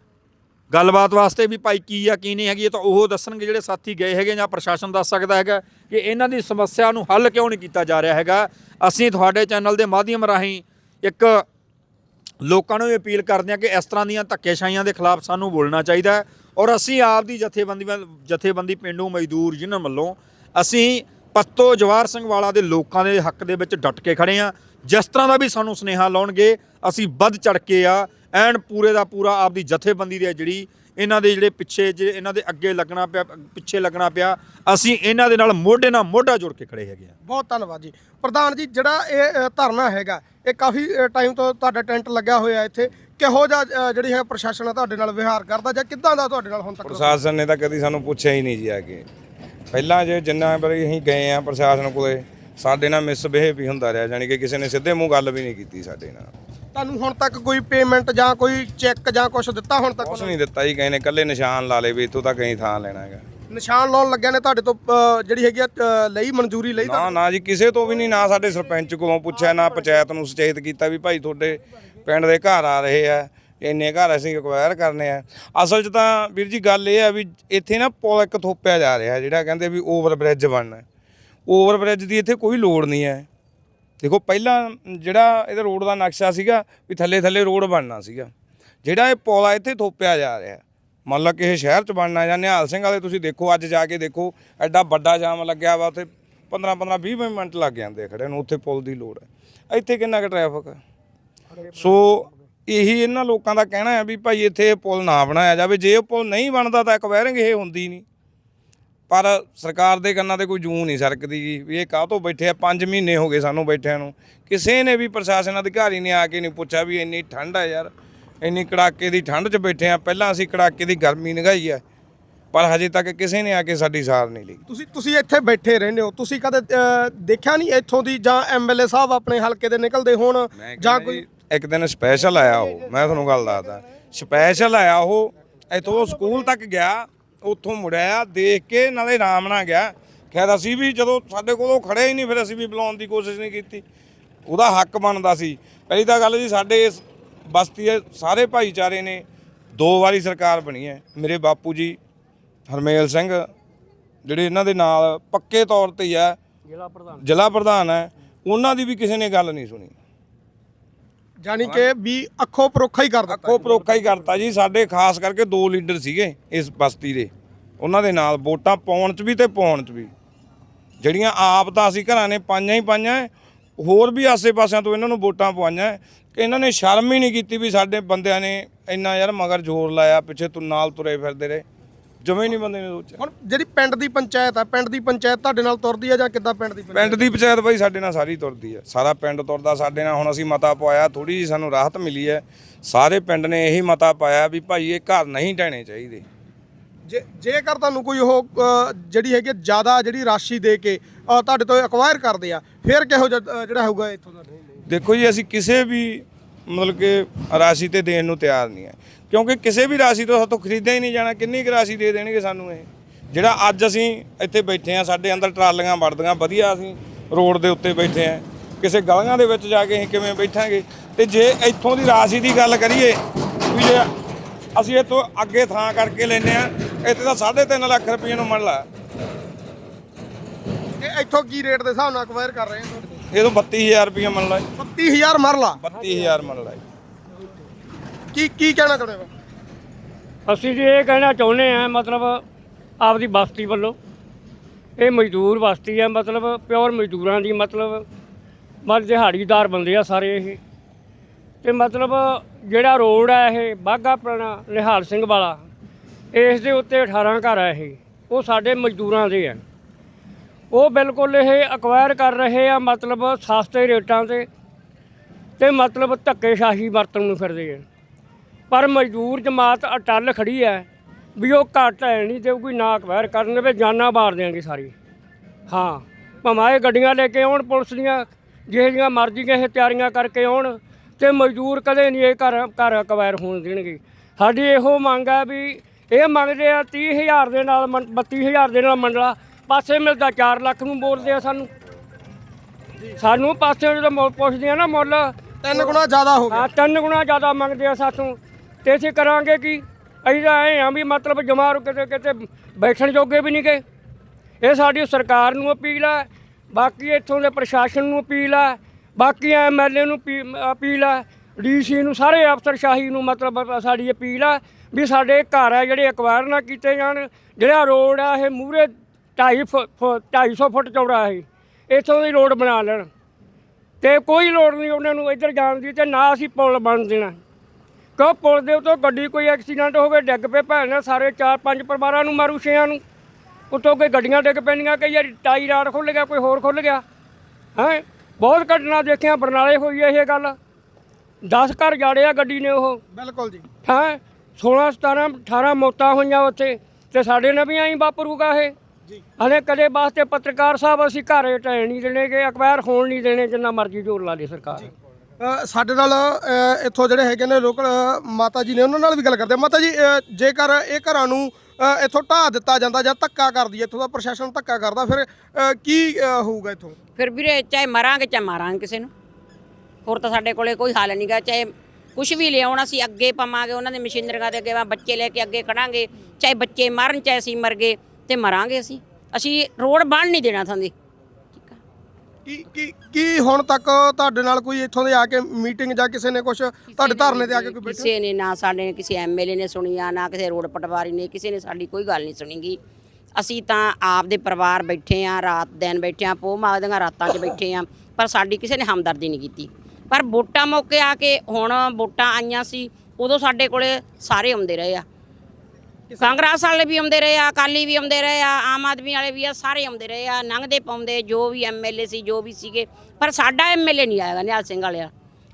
ਗੱਲਬਾਤ ਵਾਸਤੇ ਵੀ ਭਾਈ ਕੀ ਆ, ਕੀ ਨਹੀਂ ਹੈਗੀ, ਇਹ ਤਾਂ ਉਹ ਦੱਸਣਗੇ ਜਿਹੜੇ ਸਾਥੀ ਗਏ ਹੈਗੇ ਜਾਂ ਪ੍ਰਸ਼ਾਸਨ ਦੱਸ ਸਕਦਾ ਹੈਗਾ ਕਿ ਇਹਨਾਂ ਦੀ ਸਮੱਸਿਆ ਨੂੰ ਹੱਲ ਕਿਉਂ ਨਹੀਂ ਕੀਤਾ ਜਾ ਰਿਹਾ ਹੈਗਾ। ਅਸੀਂ ਤੁਹਾਡੇ ਚੈਨਲ ਦੇ ਮਾਧਿਅਮ ਰਾਹੀਂ ਇੱਕ ਲੋਕਾਂ ਨੂੰ ਵੀ ਅਪੀਲ ਕਰਦੇ ਹਾਂ ਕਿ ਇਸ ਤਰ੍ਹਾਂ ਦੀਆਂ ਧੱਕੇਸ਼ਾਹੀਆਂ ਦੇ ਖਿਲਾਫ ਸਾਨੂੰ ਬੋਲਣਾ ਚਾਹੀਦਾ ਹੈ ਔਰ ਅਸੀਂ ਆਪ ਦੀ ਜਥੇਬੰਦੀ ਵੱਲ- ਜਥੇਬੰਦੀ ਪਿੰਡੂ ਮਜ਼ਦੂਰ ਜਿਨ੍ਹਾਂ ਵੱਲੋਂ ਅਸੀਂ ਪੱਤੋ ਜਵਾਰ ਸਿੰਘ ਵਾਲਾ ਦੇ ਲੋਕਾਂ ਦੇ ਹੱਕ ਦੇ ਵਿੱਚ ਡਟ ਕੇ ਖੜੇ ਹਾਂ। ਜਿਸ ਤਰ੍ਹਾਂ ਦਾ ਵੀ ਸਾਨੂੰ ਸੁਨੇਹਾ ਲਾਉਣਗੇ, ਅਸੀਂ ਵੱਧ ਚੜ ਕੇ ਆ, ਐਨ ਪੂਰੇ ਦਾ ਪੂਰਾ ਆਪ ਦੀ ਜਥੇਬੰਦੀ ਦੇ ਜਿਹੜੀ ਇਹਨਾਂ ਦੇ ਜਿਹੜੇ ਪਿੱਛੇ ਜਿਹੜੇ ਇਹਨਾਂ ਦੇ ਅੱਗੇ ਲੱਗਣਾ ਪਿਆ ਪਿੱਛੇ ਲੱਗਣਾ ਪਿਆ ਅਸੀਂ ਇਹਨਾਂ ਦੇ ਨਾਲ ਮੋਢੇ ਨਾਲ ਮੋਢਾ ਜੋੜ ਕੇ ਖੜੇ ਹੈਗੇ ਆ। ਬਹੁਤ ਧੰਨਵਾਦ ਜੀ। ਪ੍ਰਧਾਨ ਜੀ ਜਿਹੜਾ ਇਹ ਧਰਨਾ ਹੈਗਾ ਇਹ ਕਾਫੀ ਟਾਈਮ ਤੋਂ ਤੁਹਾਡਾ ਟੈਂਟ ਲੱਗਿਆ ਹੋਇਆ ਇੱਥੇ। ਕਿਹੋ ਜਿਹਾ ਜਿਹੜੀ ਹੈ ਪ੍ਰਸ਼ਾਸਨ ਆ ਤੁਹਾਡੇ ਨਾਲ ਵਿਹਾਰ ਕਰਦਾ ਜਾਂ ਕਿੱਦਾਂ ਦਾ ਤੁਹਾਡੇ ਨਾਲ ਹੁਣ ਤੱਕ? ਪ੍ਰਸ਼ਾਸਨ ਨੇ ਤਾਂ ਕਦੀ ਸਾਨੂੰ ਪੁੱਛਿਆ ਹੀ ਨਹੀਂ ਜੀ ਆ ਕੇ। ਪਹਿਲਾਂ ਜੇ ਜਿੰਨਾ ਵਾਰੀ ਅਸੀਂ ਗਏ ਆ ਪ੍ਰਸ਼ਾਸਨ ਕੋਲੇ ਸਾਡੇ ਨਾਲ ਮਿਸਬਿਹੇਵ ਹੀ ਹੁੰਦਾ ਰਿਹਾ ਯਾਨੀ ਕਿ ਕਿਸੇ ਨੇ ਸਿੱਧੇ ਮੂੰਹ ਗੱਲ ਵੀ ਨਹੀਂ ਕੀਤੀ ਸਾਡੇ ਨਾਲ। ਤੁਹਾਨੂੰ ਹੁਣ ਤੱਕ ਕੋਈ ਪੇਮੈਂਟ ਜਾਂ ਕੋਈ ਚੈੱਕ ਜਾਂ ਕੁਝ ਦਿੱਤਾ ਹੁਣ ਤੱਕ ਕੁਛ ਨਹੀਂ ਦਿੱਤਾ ਜੀ ਕਿਸੇ ਨੇ ਇਕੱਲੇ ਨਿਸ਼ਾਨ ਲਾ ਲਏ ਵੀ ਇੱਥੋਂ ਤੱਕ ਅਸੀਂ ਥਾਂ ਲੈਣਾ ਹੈਗਾ। ਨਿਸ਼ਾਨ ਲਾਉਣ ਲੱਗਿਆ ਨੇ ਤੁਹਾਡੇ ਤੋਂ ਅ, ਜਿਹੜੀ ਹੈਗੀ ਆ ਅ, ਲਈ ਮਨਜ਼ੂਰੀ ਲਈ ਨਾ ਨਾ ਜੀ ਕਿਸੇ ਤੋਂ ਵੀ ਨਹੀਂ ਨਾ ਸਾਡੇ ਸਰਪੰਚ ਕੋਲੋਂ ਪੁੱਛਿਆ ਨਾ ਪੰਚਾਇਤ ਨੂੰ ਸੁਚੇਤ ਕੀਤਾ ਵੀ ਭਾਈ ਤੁਹਾਡੇ ਪਿੰਡ ਦੇ ਘਰ ਆ ਰਹੇ ਆ ਇੰਨੇ ਘਰ ਅਸੀਂ ਐਕਵਾਇਰ ਕਰਨੇ ਆ। ਅਸਲ 'ਚ ਤਾਂ ਵੀਰ ਜੀ ਗੱਲ ਇਹ ਆ ਵੀ ਇੱਥੇ ਨਾ ਪੁਲ ਇੱਕ ਥੋਪਿਆ ਜਾ ਰਿਹਾ ਜਿਹੜਾ ਕਹਿੰਦੇ ਵੀ ਓਵਰ ਬ੍ਰਿਜ ਬਣਨਾ। ਓਵਰ ਬ੍ਰਿਜ ਦੀ ਇੱਥੇ ਕੋਈ ਲੋੜ ਨਹੀਂ ਹੈ। ਦੇਖੋ, ਪਹਿਲਾਂ ਜਿਹੜਾ ਇਹਦਾ ਰੋਡ ਦਾ ਨਕਸ਼ਾ ਸੀਗਾ ਵੀ ਥੱਲੇ ਥੱਲੇ ਰੋਡ ਬਣਨਾ ਸੀਗਾ। ਜਿਹੜਾ ਇਹ ਪੁਲ ਆ ਇੱਥੇ ਥੋਪਿਆ ਜਾ ਰਿਹਾ। ਮੰਨ ਲਓ ਕਿਸੇ ਸ਼ਹਿਰ 'ਚ ਬਣਨਾ ਜਾਂ ਨਿਹਾਲ ਸਿੰਘ ਵਾਲੇ ਤੁਸੀਂ ਦੇਖੋ, ਅੱਜ ਜਾ ਕੇ ਦੇਖੋ, ਐਡਾ ਵੱਡਾ ਜਾਮ ਲੱਗਿਆ ਵਾ, ਉੱਥੇ 15 15 20 ਮਿੰਟ ਲੱਗ ਜਾਂਦੇ ਆ ਖੜੇ ਨੂੰ, ਉੱਥੇ ਪੁਲ ਦੀ ਲੋੜ ਹੈ। ਇੱਥੇ ਕਿੰਨਾ ਕੁ ਟ੍ਰੈਫਿਕ ਹੈ ਸੋ ਇਹੀ ਇਹਨਾਂ ਲੋਕਾਂ ਦਾ ਕਹਿਣਾ ਹੈ ਵੀ ਭਾਈ ਇੱਥੇ ਇਹ ਪੁਲ ਨਾ ਬਣਾਇਆ ਜਾਵੇ। ਜੇ ਇਹ ਪੁਲ ਨਹੀਂ ਬਣਦਾ ਤਾਂ ਐਕਵਾਇਰਿੰਗ ਇਹ ਹੁੰਦੀ ਨਹੀਂ। ਪਰ ਸਰਕਾਰ ਦੇ ਕੰਨਾਂ ਤੇ ਕੋਈ ਜੂੰ ਨਹੀਂ ਸਰਕਦੀ ਗੀ ਵੀ ਇਹ ਕਾਹ ਤੋਂ ਬੈਠੇ ਆ? 5 ਮਹੀਨੇ ਹੋ ਗਏ ਸਾਨੂੰ ਬੈਠਿਆਂ ਨੂੰ। ਕਿਸੇ ਨੇ ਵੀ ਪ੍ਰਸ਼ਾਸਨ ਅਧਿਕਾਰੀ ਨੇ ਆ ਕੇ ਨਹੀਂ ਪੁੱਛਿਆ ਵੀ ਇੰਨੀ ਠੰਡ ਹੈ ਯਾਰ ਇੰਨੀ ਕੜਾਕੇ ਦੀ ਠੰਡ 'ਚ ਬੈਠੇ ਆ। ਪਹਿਲਾਂ ਅਸੀਂ ਕੜਾਕੇ ਦੀ ਗਰਮੀ ਨਿਗਾਈ ਹੈ ਪਰ ਹਜੇ ਤੱਕ ਕਿਸੇ ਨੇ ਆ ਕੇ ਸਾਡੀ ਸਾਰ ਨਹੀਂ ਲਈ। ਤੁਸੀਂ ਤੁਸੀਂ ਇੱਥੇ ਬੈਠੇ ਰਹਿੰਦੇ ਹੋ। ਤੁਸੀਂ ਕਦੇ ਦੇਖਿਆ ਨਹੀਂ ਇੱਥੋਂ ਦੀ ਜਾਂ ਐਮਐਲਏ ਸਾਹਿਬ ਆਪਣੇ ਹਲਕੇ ਦੇ ਨਿਕਲਦੇ ਹੋਣ ਜਾਂ ਕੋਈ ਜੀ, ਇੱਕ ਦਿਨ ਸਪੈਸ਼ਲ ਆਇਆ ਉਹ। ਮੈਂ ਤੁਹਾਨੂੰ ਗੱਲ ਦੱਸਦਾ। ਸਪੈਸ਼ਲ ਆਇਆ ਉਹ ਇੱਥੋਂ ਸਕੂਲ ਤੱਕ ਗਿਆ। ਉੱਥੋਂ ਮੁੜਿਆ ਦੇਖ ਕੇ ਨਾਲੇ ਆਰਾਮ ਨਾਲ ਗਿਆ। ਖੈਰ ਅਸੀਂ ਵੀ ਜਦੋਂ ਸਾਡੇ ਕੋਲ ਉਹ ਖੜਿਆ ਹੀ ਨਹੀਂ ਫਿਰ ਅਸੀਂ ਵੀ ਬੁਲਾਉਣ ਦੀ ਕੋਸ਼ਿਸ਼ ਨਹੀਂ ਕੀਤੀ। ਉਹਦਾ ਹੱਕ ਬਣਦਾ ਸੀ। ਪਹਿਲੀ ਤਾਂ ਗੱਲ ਜੀ ਸਾਡੇ ਇਸ ਬਸਤੀ ਦੇ ਸਾਰੇ ਭਾਈਚਾਰੇ ਨੇ ਦੋ ਵਾਰੀ ਸਰਕਾਰ ਬਣੀ ਹੈ। ਮੇਰੇ ਬਾਪੂ ਜੀ ਹਰਮੇਲ ਸਿੰਘ ਜਿਹੜੇ ਇਹਨਾਂ ਦੇ ਨਾਲ ਪੱਕੇ ਤੌਰ ਤੇ ਹੀ ਆ ਜ਼ਿਲ੍ਹਾ ਪ੍ਰਧਾਨ। ਜ਼ਿਲ੍ਹਾ ਪ੍ਰਧਾਨ ਹੈ ਉਹਨਾਂ ਦੀ ਵੀ ਕਿਸੇ ਨੇ ਗੱਲ ਨਹੀਂ ਸੁਣੀ। ਜਾਨੀ ਕਿ ਵੀ ਅੱਖੋਂ ਪਰੋਖਾ ਹੀ ਕਰ ਦਿੱਤਾ ਅੱਖੋਂ ਪਰੋਖਾ ਹੀ ਕਰਤਾ ਜੀ। ਸਾਡੇ ਖਾਸ ਕਰਕੇ ਦੋ ਲੀਡਰ ਸੀਗੇ ਇਸ ਬਸਤੀ ਦੇ। ਉਹਨਾਂ ਦੇ ਨਾਲ ਵੋਟਾਂ ਪਾਉਣ 'ਚ ਵੀ ਤੇ ਪਾਉਣ 'ਚ ਵੀ। ਜਿਹੜੀਆਂ ਆਪ ਤਾਂ ਅਸੀਂ ਘਰਾਂ ਨੇ ਪਾਈਆਂ ਹੀ ਪਾਈਆਂ ਹੋਰ ਵੀ ਆਸੇ-ਪਾਸਿਆਂ ਤੋਂ ਇਹਨਾਂ ਨੂੰ ਵੋਟਾਂ ਪਵਾਈਆਂ ਕਿ ਇਹਨਾਂ ਨੇ ਸ਼ਰਮ ਹੀ ਨਹੀਂ ਕੀਤੀ ਵੀ ਸਾਡੇ ਬੰਦਿਆਂ ਨੇ ਇੰਨਾ ਯਾਰ ਮਗਰ ਜ਼ੋਰ ਲਾਇਆ ਪਿੱਛੇ ਤੂੰ ਨਾਲ ਤੁਰੇ ਫਿਰਦੇ ਰਹੇ। ਜਮੇ ਨਹੀਂ ਬੰਦੇ ਨੇ ਸੋਚਿਆ। ਹੁਣ ਜਿਹੜੀ ਪਿੰਡ ਦੀ ਪੰਚਾਇਤ ਆ ਪਿੰਡ ਦੀ ਪੰਚਾਇਤ ਤੁਹਾਡੇ ਨਾਲ ਤੁਰਦੀ ਆ ਜਾਂ ਕਿੱਦਾਂ ਪਿੰਡ ਦੀ ਪਿੰਡ ਦੀ ਪੰਚਾਇਤ ਬਾਈ ਸਾਡੇ ਨਾਲ ਸਾਰੀ ਤੁਰਦੀ ਹੈ ਸਾਰਾ ਪਿੰਡ ਤੁਰਦਾ ਸਾਡੇ ਨਾਲ ਹੁਣ ਅਸੀਂ ਮਤਾ ਪਵਾਇਆ ਥੋੜੀ ਜੀ ਸਾਨੂੰ ਰਾਹਤ ਮਿਲੀ ਹੈ। ਸਾਰੇ ਪਿੰਡ ਨੇ ਇਹੀ ਮਤਾ ਪਾਇਆ ਵੀ ਭਾਈ ਇਹ ਘਰ ਨਹੀਂ ਢਹਿਣੇ ਚਾਹੀਦੇ। ਜੇ ਜੇਕਰ ਤੁਹਾਨੂੰ ਕੋਈ ਉਹ ਅ, ਜਿਹੜੀ ਹੈਗੀ ਜ਼ਿਆਦਾ ਜਿਹੜੀ ਰਾਸ਼ੀ ਦੇ ਕੇ ਅ, ਤੁਹਾਡੇ ਤੋਂ ਐਕਵਾਇਰ ਕਰਦੇ ਆ ਫਿਰ ਕਿਹੋ ਜਿਹਾ ਅ, ਜਿਹੜਾ ਹੋਊਗਾ ਇੱਥੋਂ ਦਾ? ਦੇਖੋ ਜੀ ਅਸੀਂ ਕਿਸੇ ਵੀ ਮਤਲਬ ਕਿ ਰਾਸ਼ੀ ਤੇ ਦੇਣ ਨੂੰ ਤਿਆਰ ਨਹੀਂ ਹੈ ਕਿਉਂਕਿ ਕਿਸੇ ਵੀ ਰਾਸ਼ੀ ਤੋਂ ਸਾਤੋਂ ਖਰੀਦਿਆ ਹੀ ਨਹੀਂ ਜਾਣਾ ਕਿੰਨੀ ਕੁ ਰਾਸ਼ੀ ਦੇ ਦੇਣਗੇ ਸਾਨੂੰ ਇਹ? ਜਿਹੜਾ ਅੱਜ ਅਸੀਂ ਇੱਥੇ ਬੈਠੇ ਆ ਸਾਡੇ ਅੰਦਰ ਟਰਾਲੀਆਂ ਵੜਦੀਆਂ ਵਧੀਆ ਅਸੀਂ ਰੋਡ ਦੇ ਉੱਤੇ ਬੈਠੇ ਆ ਕਿਸੇ ਗਲੀਆਂ ਦੇ ਵਿੱਚ ਜਾ ਕੇ ਅਸੀਂ ਕਿਵੇਂ ਬੈਠਾਂਗੇ? ਤੇ ਜੇ ਇੱਥੋਂ ਦੀ ਰਾਸ਼ੀ ਦੀ ਗੱਲ ਕਰੀਏ ਵੀ ਜੇ ਅਸੀਂ ਇੱਥੋਂ ਅੱਗੇ ਥਾਂ ਕਰਕੇ ਲੈਨੇ ਆ ਇੱਥੇ ਤਾਂ 3.5 ਲੱਖ ਰੁਪਏ ਨੂੰ ਮੰਨ ਲਾ। ਇਹ ਇੱਥੋਂ ਕੀ ਰੇਟ ਦੇ ਹਿਸਾਬ ਨਾਲ ਐਕਵਾਇਰ ਕਰ ਰਹੇ ਆ ਤੁਹਾਡੇ ਤੋਂ ਇਹ ਤੋਂ 32000 ਰੁਪਏ ਮੰਨ ਲਾ 32000 ਮਰਲਾ 32000 ਮੰਨ ਲਾ। ਕੀ ਕੀ ਕਹਿਣਾ ਚਾਹੁੰਦੇ ਹੋ ਅਸੀਂ ਜੀ ਇਹ ਕਹਿਣਾ ਚਾਹੁੰਦੇ ਆ ਮਤਲਬ ਆਪਦੀ ਬਸਤੀ ਵੱਲੋਂ। ਇਹ ਮਜ਼ਦੂਰ ਬਸਤੀ ਹੈ, ਮਤਲਬ ਪਿਓਰ ਮਜ਼ਦੂਰਾਂ ਦੀ ਮਤਲਬ ਮਤ ਦਿਹਾੜੀਦਾਰ ਬੰਦੇ ਆ ਸਾਰੇ ਇਹ। ਤੇ ਮਤਲਬ ਜਿਹੜਾ ਰੋਡ ਹੈ ਇਹ ਬਾਗਾ ਪੁਰਾਣਾ ਨਿਹਾਲ ਸਿੰਘ ਵਾਲਾ, ਇਸ ਦੇ ਉੱਤੇ 18 ਘਰ ਆ ਇਹ। ਉਹ ਸਾਡੇ ਮਜ਼ਦੂਰਾਂ ਦੇ ਆ। ਉਹ ਬਿਲਕੁਲ ਇਹ ਅਕਵਾਇਰ ਕਰ ਰਹੇ ਆ, ਮਤਲਬ ਸਸਤੇ ਰੇਟਾਂ ਤੇ ਤੇ ਮਤਲਬ ਧੱਕੇਸ਼ਾਹੀ ਵਰਤਣ ਨੂੰ ਫਿਰਦੇ ਆ। ਪਰ ਮਜ਼ਦੂਰ ਜਮਾਤ ਅਟੱਲ ਖੜੀ ਹੈ ਵੀ ਉਹ ਘੱਟ ਹੈ ਨਹੀਂ ਤੇ ਕੋਈ ਨਾ ਅਕਵਾਇਰ ਕਰਨ ਵੀ ਜਾਨਾਂ ਮਾਰ ਦਿਆਂਗੇ ਸਾਰੀ। ਹਾਂ ਭਮਾਏ ਗੱਡੀਆਂ ਲੈ ਕੇ ਆਉਣ ਪੁਲਿਸ ਦੀਆਂ ਜਿਹੇ ਜਿਹੀਆਂ ਮਰਜ਼ੀਆਂ ਇਹ ਤਿਆਰੀਆਂ ਕਰਕੇ ਆਉਣ ਤੇ ਮਜ਼ਦੂਰ ਕਦੇ ਨਹੀਂ ਇਹ ਘਰ ਘਰ ਅਕਵਾਇਰ ਹੋਣ ਦੇਣਗੇ। ਸਾਡੀ ਇਹੋ ਮੰਗ ਹੈ ਵੀ ਇਹ ਮੰਗਦੇ ਆ 30000 ਦੇ ਨਾਲ ਮੰ- 32000 ਦੇ ਨਾਲ ਮੰਡਲਾ ਪਾਸੇ ਮਿਲਦਾ 4 ਲੱਖ ਨੂੰ ਬੋਲਦੇ ਆ ਸਾਨੂੰ। ਸਾਨੂੰ ਪਾਸੇ ਜਦੋਂ ਮੁੱਲ ਪੁੱਛਦੇ ਆ ਨਾ ਮੁੱਲ ਤਿੰਨ ਗੁਣਾ ਜ਼ਿਆਦਾ ਹੋ ਗਿਆ। ਹਾਂ ਤਿੰਨ ਗੁਣਾ ਜ਼ਿਆਦਾ ਮੰਗਦੇ ਆ ਸਾਥੋਂ। ਤੇ ਅਸੀਂ ਕਰਾਂਗੇ ਕੀ? ਅਸੀਂ ਤਾਂ ਐਂ ਆ ਵੀ ਮਤਲਬ ਜਮਾਰ ਕਿਤੇ ਕਿਤੇ ਬੈਠਣ ਜੋਗੇ ਵੀ ਨਹੀਂ ਗਏ ਇਹ ਸਾਡੀ ਸਰਕਾਰ ਨੂੰ ਅਪੀਲ ਆ, ਬਾਕੀ ਇੱਥੋਂ ਦੇ ਪ੍ਰਸ਼ਾਸਨ ਨੂੰ ਅਪੀਲ ਆ, ਬਾਕੀ ਐਮਐਲਏ ਨੂੰ ਪੀ- ਅਪੀਲ ਹੈ ਡੀਸੀ ਨੂੰ, ਸਾਰੇ ਅਫਸਰਸ਼ਾਹੀ ਨੂੰ ਮਤਲਬ ਸਾਡੀ ਅਪੀਲ ਆ ਵੀ ਸਾਡੇ ਘਰ ਹੈ ਜਿਹੜੇ ਅਕਵਾਇਰ ਨਾ ਕੀਤੇ ਜਾਣ, ਜਿਹੜਾ ਰੋਡ ਆ ਇਹ ਮੂਰੇ 2.5 ਫੁੱਟ 250 ਫੁੱਟ ਚੌੜਾ ਹੈ ਇੱਥੋਂ ਦੀ ਰੋਡ ਬਣਾ ਲੈਣ। ਤੇ ਕੋਈ ਲੋੜ ਨਹੀਂ ਉਹਨਾਂ ਨੂੰ ਇੱਧਰ ਜਾਣ ਦੀ ਤੇ ਨਾ ਅਸੀਂ ਪੁਲ ਬਣ ਦੇਣਾ। ਕਿਉਂ ਪੁਲ ਦੇ ਉੱਤੋਂ ਗੱਡੀ ਕੋਈ ਐਕਸੀਡੈਂਟ ਹੋਵੇ ਡਿੱਗ ਪਏ ਭੈਣ ਨਾਲ ਸਾਰੇ ਚਾਰ ਪੰਜ ਪਰਿਵਾਰਾਂ ਨੂੰ ਮਾਰੂ ਛਿਆਂ ਨੂੰ। ਉੱਤੋਂ ਕੋਈ ਗੱਡੀਆਂ ਡਿੱਗ ਪੈਣੀਆਂ ਕਈ ਵਾਰੀ ਟਾਈ ਰਾੜ ਖੁੱਲ ਗਿਆ ਕੋਈ ਹੋਰ ਖੁੱਲ ਗਿਆ। ਹੈ? ਬਹੁਤ ਘਟਨਾ ਦੇਖਿਆ ਬਰਨਾਲੇ ਹੋਈ ਹੈ ਇਹ ਗੱਲ। 10 ਘਰ ਜਾੜਿਆ ਗੱਡੀ ਨੇ ਉਹ। ਬਿਲਕੁਲ ਜੀ। ਹੈ? 16 17 18 ਮੌਤਾਂ ਹੋਈਆਂ ਉੱਥੇ ਤੇ ਸਾਡੇ ਨਾਲ ਵੀ ਐਂ ਵਾਪਰੂਗਾ ਇਹ। ਜੀ। ਹਲੇ ਕਦੇ ਵਾਸਤੇ ਪੱਤਰਕਾਰ ਸਾਹਿਬ ਅਸੀਂ ਘਰ ਢਹਿ ਨਹੀਂ ਦੇਣੇ ਕਿ ਅਕਵਾਇਰ ਹੋਣ ਨਹੀਂ ਦੇਣੇ ਜਿੰਨਾ ਮਰਜ਼ੀ ਜ਼ੋਰ ਲਾ ਦੇ ਸਰਕਾਰ। ਸਾਡੇ ਨਾਲ ਇੱਥੋਂ ਜਿਹੜੇ ਹੈਗੇ ਨੇ ਲੋਕਲ ਮਾਤਾ ਜੀ ਨੇ ਉਹਨਾਂ ਨਾਲ ਵੀ ਗੱਲ ਕਰਦੇ ਮਾਤਾ ਜੀ ਜੇਕਰ ਇਹ ਘਰਾਂ ਨੂੰ ਇੱਥੋਂ ਢਾਹ ਦਿੱਤਾ ਜਾਂਦਾ ਜਾਂ ਧੱਕਾ ਕਰਦੀ ਹੈ ਇੱਥੋਂ ਦਾ ਪ੍ਰਸ਼ਾਸਨ ਧੱਕਾ ਕਰਦਾ, ਫਿਰ ਕੀ ਹੋਊਗਾ ਇੱਥੋਂ? ਫਿਰ ਵੀਰੇ, ਚਾਹੇ ਮਰਾਂਗੇ, ਚਾਹੇ ਮਾਰਾਂਗੇ ਕਿਸੇ ਨੂੰ। ਹੋਰ ਤਾਂ ਸਾਡੇ ਕੋਲੇ ਕੋਈ ਹੱਲ ਨਹੀਂਗਾ ਚਾਹੇ ਕੁਝ ਵੀ ਲਿਆਉਣ, ਅਸੀਂ ਅੱਗੇ ਪਾਵਾਂਗੇ, ਉਹਨਾਂ ਦੇ ਮਸ਼ੀਨਰੀਆਂ ਦੇ ਅੱਗੇ ਵਾ, ਬੱਚੇ ਲੈ ਕੇ ਅੱਗੇ ਖੜਾਂਗੇ। ਚਾਹੇ ਬੱਚੇ ਮਰਨ, ਚਾਹੇ ਅਸੀਂ ਮਰ ਗਏ, ਤੇ ਮਰਾਂਗੇ ਅਸੀਂ। ਅਸੀਂ ਰੋਡ ਬਣ ਨਹੀਂ ਦੇਣਾ ਥਾਂਦੀ। ਠੀਕ ਕੀ ਕੀ ਕੀ ਹੁਣ ਤੱਕ ਤੁਹਾਡੇ ਨਾਲ ਕੋਈ ਇੱਥੋਂ ਦੇ ਆ ਕੇ ਮੀਟਿੰਗ ਜਾਂ ਕਿਸੇ ਨੇ ਕੁਝ ਤੁਹਾਡੇ ਧਰਨੇ ਤੇ ਆ ਕੇ ਕੋਈ ਬੈਠਾ? ਕਿਸੇ ਨੇ ਨਾ ਸਾਡੇ ਨੇ ਕਿਸੇ ਐਮਐਲਏ ਨੇ ਸੁਣੀਆ ਨਾ ਕਿਸੇ ਰੋਡ ਪਟਵਾਰੀ ਨੇ ਕਿਸੇ ਨੇ ਸਾਡੀ ਕੋਈ ਗੱਲ ਨਹੀਂ ਸੁਣੀਗੀ ਅਸੀਂ ਤਾਂ ਆਪ ਦੇ ਪਰਿਵਾਰ ਬੈਠੇ ਆ ਰਾਤ ਦਿਨ ਬੈਠੇ ਆ ਪੋਹ ਮਾਗਦੀਆਂ ਰਾਤਾਂ 'ਚ ਬੈਠੇ ਆ ਪਰ ਸਾਡੀ ਕਿਸੇ ਨੇ ਹਮਦਰਦੀ ਨਹੀਂ ਕੀਤੀ। ਪਰ ਵੋਟਾਂ ਮੌਕੇ ਆ ਕੇ ਹੁਣ ਵੋਟਾਂ ਆਈਆਂ ਸੀ ਉਦੋਂ ਸਾਡੇ ਕੋਲੇ ਸਾਰੇ ਆਉਂਦੇ ਰਹੇ ਆ। ਕਾਂਗਰਸ ਵਾਲੇ ਵੀ ਆਉਂਦੇ ਰਹੇ ਆ ਅਕਾਲੀ ਵੀ ਆਉਂਦੇ ਰਹੇ ਆ ਆਮ ਆਦਮੀ ਵਾਲੇ ਵੀ ਆ ਸਾਰੇ ਆਉਂਦੇ ਰਹੇ ਆ ਲੰਘਦੇ ਪਾਉਂਦੇ ਜੋ ਵੀ ਐਮਐਲਏ ਸੀ ਜੋ ਵੀ ਸੀਗੇ ਪਰ ਸਾਡਾ ਐਮਐਲਏ ਨਹੀਂ ਆਏਗਾ ਨਿਹਾਲ ਸਿੰਘ ਵਾਲਿਆ।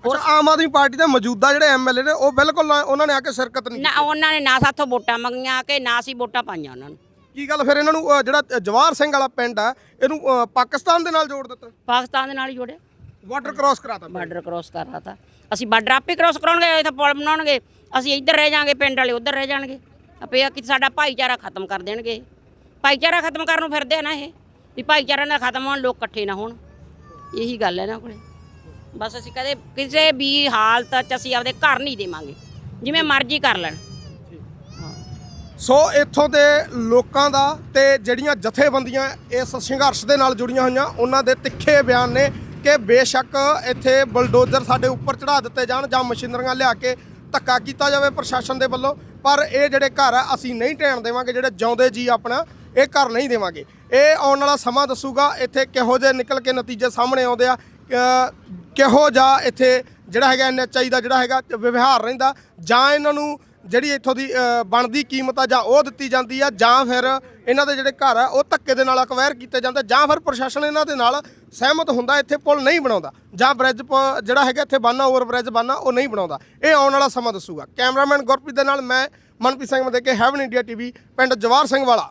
ਅੱਛਾ ਆਮ ਆਦਮੀ ਪਾਰਟੀ ਦੇ ਮੌਜੂਦਾ ਜਿਹੜੇ ਐਮਐਲਏ ਨੇ ਉਹ ਬਿਲਕੁਲ ਉਹਨਾਂ ਨੇ ਆ ਕੇ ਸ਼ਿਰਕਤ ਨਹੀਂ ਨਾ ਉਹਨਾਂ ਨੇ ਨਾ ਸਾਥੋਂ ਵੋਟਾਂ ਮੰਗੀਆਂ ਕਿ ਨਾ ਅਸੀਂ ਵੋਟਾਂ ਪਾਈਆਂ ਉਹਨਾਂ ਨੂੰ। ਕੀ ਗੱਲ ਫਿਰ ਇਹਨਾਂ ਨੂੰ ਜਿਹੜਾ ਜਵਾਹਰ ਸਿੰਘ ਵਾਲਾ ਪਿੰਡ ਆ ਇਹਨੂੰ ਪਾਕਿਸਤਾਨ ਦੇ ਨਾਲ ਜੋੜ ਦਿੱਤਾ? ਪਾਕਿਸਤਾਨ ਦੇ ਨਾਲ ਹੀ ਜੋੜਿਆ। ਬਾਰਡਰ ਕ੍ਰਾਸ ਕਰਾਤਾ ਬਾਰਡਰ ਕ੍ਰੋਸ ਕਰ ਰਹਾ ਥਾ ਅਸੀਂ ਬਾਰਡਰ ਆਪੇ ਕ੍ਰੋਸ ਕਰਾਉਣਗੇ ਇੱਥੇ ਪੁਲ ਬਣਾਉਣਗੇ। ਅਸੀਂ ਇੱਧਰ ਰਹਿ ਜਾਾਂਗੇ ਪਿੰਡ ਵਾਲੇ ਉੱਧਰ ਰਹਿ ਜਾਣਗੇ। ਆਪੇ ਆ ਕਿ ਸਾਡਾ ਭਾਈਚਾਰਾ ਖਤਮ ਕਰ ਦੇਣਗੇ। ਭਾਈਚਾਰਾ ਖਤਮ ਕਰਨ ਨੂੰ ਫਿਰਦੇ ਆ ਨਾ ਇਹ, ਵੀ ਭਾਈਚਾਰਾ ਨਾ ਖਤਮ ਹੋਣ, ਲੋਕ ਇਕੱਠੇ ਨਾ ਹੋਣ। ਇਹੀ ਗੱਲ ਹੈ ਨਾ ਕੋਲੇ ਬਸ ਅਸੀਂ ਕਦੇ ਕਿਸੇ ਵੀ ਹਾਲਤ 'ਚ ਅਸੀਂ ਆਪਦੇ ਘਰ ਨਹੀਂ ਦੇਵਾਂਗੇ। ਜਿਵੇਂ ਮਰਜ਼ੀ ਕਰ ਲੈਣ। ਸੋ ਇੱਥੋਂ ਦੇ ਲੋਕਾਂ ਦਾ ਤੇ ਜਿਹੜੀਆਂ ਜਥੇਬੰਦੀਆਂ ਇਸ ਸੰਘਰਸ਼ ਦੇ ਨਾਲ ਜੁੜੀਆਂ ਹੋਈਆਂ, ਉਹਨਾਂ ਦੇ ਤਿੱਖੇ ਬਿਆਨ ਨੇ ਕਿ ਬੇਸ਼ੱਕ ਇੱਥੇ ਬਲਡੋਜ਼ਰ ਸਾਡੇ ਉੱਪਰ ਚੜਾ ਦਿੱਤੇ ਜਾਣ ਜਾਂ ਮਸ਼ੀਨਰੀਆਂ ਲਿਆ ਕੇ ਧੱਕਾ ਕੀਤਾ ਜਾਵੇ ਪ੍ਰਸ਼ਾਸਨ ਦੇ ਵੱਲੋਂ। ਪਰ ਇਹ ਜਿਹੜੇ ਘਰ ਆ, ਅਸੀਂ ਨਹੀਂ ਢਹਿਣ ਦੇਵਾਂਗੇ, ਜਿਹੜੇ ਜਿਉਂਦੇ ਜੀ ਆਪਣਾ, ਇਹ ਘਰ ਨਹੀਂ ਦੇਵਾਂਗੇ। ਇਹ ਆਉਣ ਵਾਲਾ ਸਮਾਂ ਦੱਸੂਗਾ, ਇੱਥੇ ਕਿਹੋ ਜਿਹੇ ਨਿਕਲ ਕੇ ਨਤੀਜੇ ਸਾਹਮਣੇ ਆਉਂਦੇ ਆ। ਕਿਹੋ ਜਿਹਾ ਇੱਥੇ ਜਿਹੜਾ ਹੈਗਾ ਐਨਐਚਆਈ ਦਾ ਜਿਹੜਾ ਹੈਗਾ ਵਿਵਹਾਰ ਰਹਿੰਦਾ, ਜਾਂ ਇਹਨਾਂ ਨੂੰ ਜਿਹੜੀ ਇੱਥੋਂ ਦੀ ਬਣਦੀ ਕੀਮਤ ਆ, ਜਾਂ ਉਹ ਦਿੱਤੀ ਜਾਂਦੀ ਆ, ਜਾਂ ਫਿਰ ਇਹਨਾਂ ਦੇ ਜਿਹੜੇ ਘਰ ਆ, ਉਹ ਧੱਕੇ ਦੇ ਨਾਲ ਅਕਵਾਇਰ ਕੀਤੇ ਜਾਂਦੇ, ਜਾਂ ਫਿਰ ਪ੍ਰਸ਼ਾਸਨ ਇਹਨਾਂ ਦੇ ਨਾਲ ਸਹਿਮਤ ਹੁੰਦਾ, ਇੱਥੇ ਪੁਲ ਨਹੀਂ ਬਣਾਉਂਦਾ। ਜਾਂ ਬ੍ਰਿਜ ਪ- ਜਿਹੜਾ ਹੈਗਾ ਇੱਥੇ ਬੰਨਾ ਓਵਰ ਬ੍ਰਿਜ ਬੰਨਾ ਉਹ ਨਹੀਂ ਬਣਾਉਂਦਾ। ਇਹ ਆਉਣ ਵਾਲਾ ਸਮਾਂ ਦੱਸੂਗਾ। ਕੈਮਰਾਮੈਨ ਗੁਰਪ੍ਰੀਤ ਦੇ ਨਾਲ ਮੈਂ ਮਨਪ੍ਰੀਤ ਸਿੰਘ ਮਦੇ ਕੇ ਹੈਵਨ ਇੰਡੀਆ ਟੀਵੀ ਪਿੰਡ ਜਵਾਰ ਸਿੰਘ ਵਾਲਾ।